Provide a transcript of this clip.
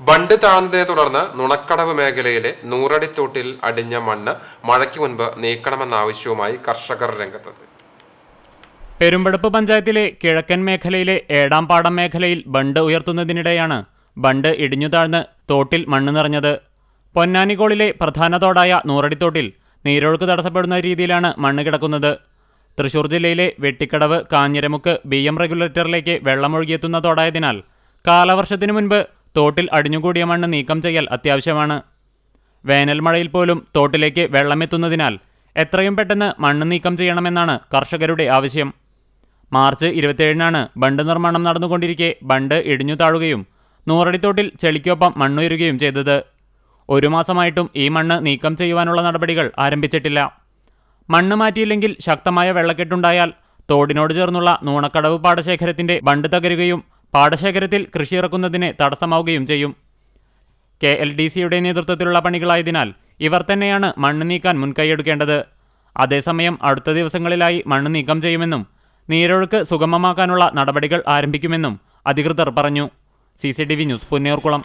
ബണ്ട് താഴ്ന്നതിനെ തുടർന്ന് നുണക്കടവ് മേഖലയിലെ നൂറടിത്തോട്ടിൽ അടിഞ്ഞ മണ്ണ് മഴയ്ക്ക് മുൻപ് നീക്കണമെന്ന ആവശ്യവുമായി കർഷകർ രംഗത്തെത്തി. പെരുമ്പടപ്പ് പഞ്ചായത്തിലെ കിഴക്കൻ മേഖലയിലെ ഏടാംപാടം മേഖലയിൽ ബണ്ട് ഉയർത്തുന്നതിനിടെയാണ് ബണ്ട് ഇടിഞ്ഞു താഴ്ന്ന് തോട്ടിൽ മണ്ണ് നിറഞ്ഞത്. പൊന്നാനിക്കോളിലെ പ്രധാന തോടായ നൂറടിത്തോട്ടിൽ നീരൊഴുക്ക് തടസ്സപ്പെടുന്ന രീതിയിലാണ് മണ്ണ് കിടക്കുന്നത്. തൃശൂർ ജില്ലയിലെ വെട്ടിക്കടവ് കാഞ്ഞിരമുക്ക് ബി എം റെഗുലേറ്ററിലേക്ക് വെള്ളമൊഴുകിയെത്തുന്ന തോടായതിനാൽ കാലവർഷത്തിനു മുൻപ് തോട്ടിൽ അടിഞ്ഞുകൂടിയ മണ്ണ് നീക്കം ചെയ്യൽ അത്യാവശ്യമാണ്. വേനൽ മഴയിൽ പോലും തോട്ടിലേക്ക് വെള്ളമെത്തുന്നതിനാൽ എത്രയും പെട്ടെന്ന് മണ്ണ് നീക്കം ചെയ്യണമെന്നാണ് കർഷകരുടെ ആവശ്യം. മാർച്ച് ഇരുപത്തിയേഴിനാണ് ബണ്ട് നിർമ്മാണം നടന്നുകൊണ്ടിരിക്കെ ബണ്ട് ഇടിഞ്ഞു താഴുകയും നൂറടിത്തോട്ടിൽ ചെളിക്കൊപ്പം മണ്ണുയരുകയും ചെയ്തത്. ഒരു മാസമായിട്ടും ഈ മണ്ണ് നീക്കം ചെയ്യുവാനുള്ള നടപടികൾ ആരംഭിച്ചിട്ടില്ല. മണ്ണ് മാറ്റിയില്ലെങ്കിൽ ശക്തമായ വെള്ളക്കെട്ടുണ്ടായാൽ തോടിനോട് ചേർന്നുള്ള നൂണക്കടവ് പാടശേഖരത്തിന്റെ ബണ്ട് തകരുകയും പാടശേഖരത്തിൽ കൃഷിയിറക്കുന്നതിന് തടസ്സമാവുകയും ചെയ്യും. കെ. എൽ. ഡി. സിയുടെ നേതൃത്വത്തിലുള്ള പണികളായതിനാൽ ഇവർ തന്നെയാണ് മണ്ണ് നീക്കാൻ മുൻകൈയെടുക്കേണ്ടത്. അതേസമയം അടുത്ത ദിവസങ്ങളിലായി മണ്ണ് നീക്കം ചെയ്യുമെന്നും നീരൊഴുക്ക് സുഗമമാക്കാനുള്ള നടപടികൾ ആരംഭിക്കുമെന്നും അധികൃതർ പറഞ്ഞു. സി. ന്യൂസ് പുന്നയൂർക്കുളം